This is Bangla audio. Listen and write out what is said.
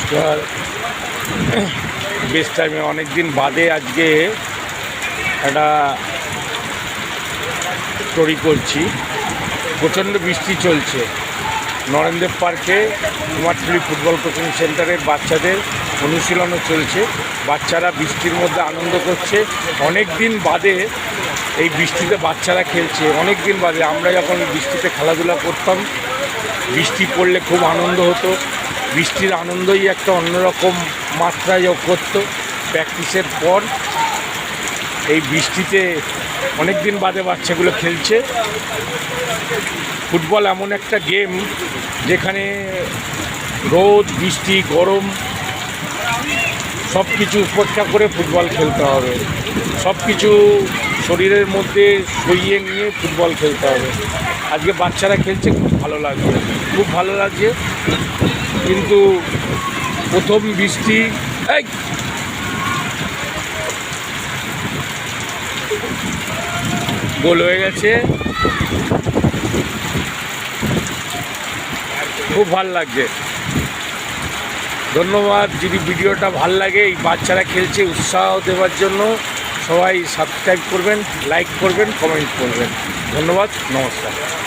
নমস্কার বেস্ট টাইমে অনেক দিন বাদে আজকে একটা স্টোরি করছি। প্রচণ্ড বৃষ্টি চলছে। নরেন্দ্র পার্কে কুমারটুলি ফুটবল কোচিং সেন্টারের বাচ্চাদের অনুশীলনও চলছে। বাচ্চারা বৃষ্টির মধ্যে আনন্দ করছে। অনেক দিন বাদে এই বৃষ্টিতে বাচ্চারা খেলছে। অনেক দিন বাদে আমরা যখন বৃষ্টিতে খেলাধুলা করতাম, বৃষ্টি পড়লে খুব আনন্দ হতো। বৃষ্টির আনন্দই একটা অন্যরকম মাত্রায় যোগ করতো প্র্যাকটিসের পর। এই বৃষ্টিতে অনেক দিন বাদে বাচ্চাগুলো খেলছে। ফুটবল এমন একটা গেম যেখানে রোদ, বৃষ্টি, গরম সব কিছু উপেক্ষা করে ফুটবল খেলতে হবে। সব কিছু শরীরের মধ্যে সইয়ে নিয়ে ফুটবল খেলতে হবে। আজকে বাচ্চারা খেলছে, খুব ভালো লাগছে। খুব ভালো লাগছে। কিন্তু প্রথম বৃষ্টি গোল হয়ে গেছে। খুব ভালো লাগছে। ধন্যবাদ, যদি ভিডিওটা ভালো লাগে, এই বাচ্চারা খেলছে উৎসাহ দেওয়ার জন্য, সবাই সাবস্ক্রাইব করবেন লাইক করবেন কমেন্ট করবেন। ধন্যবাদ, নমস্কার।